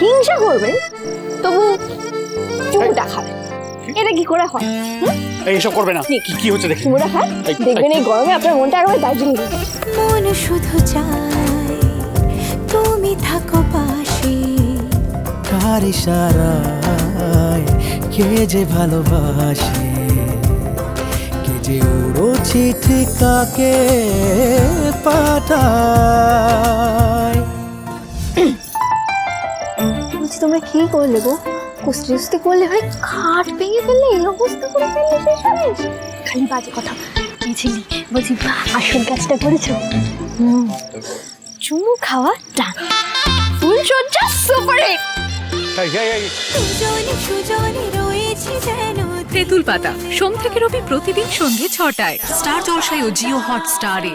হিংসা করবেন তবু চুমুটা খাবেন এটা কি করে হয়? এই এসব করবে না। কি? কি হচ্ছে দেখি। খান দেখবেন এই গরমে আপনার মনটা একেবারে দার্জিলিং মন শুধু চায় তুমি থাকো পাশে। কার ইশারায় কে যে ভালোবাসে? কে যে উড়ো চিঠি কাকে পাঠায়? বলছি তোমরা কি করলে গো? কুস্তি উস্তি করলে ভাই খাট ভেঙে ফেললে এই অবস্থা করে ফেললে শেষ শেষ খালি বাজে কথা। বুঝিনি বলছি আসল কাজটা করেছ? হুম। চুমু খাওয়া ডান ফুল সজ্জা সুপার হিট এই, এই, এই, সুজনে সুজনে রয়েছে যেন তেঁতুল পাতা সোম থেকে রবি প্রতিদিন সন্ধ্যে ছটায়। স্টার জলসায় ও জিও হটস্টারে।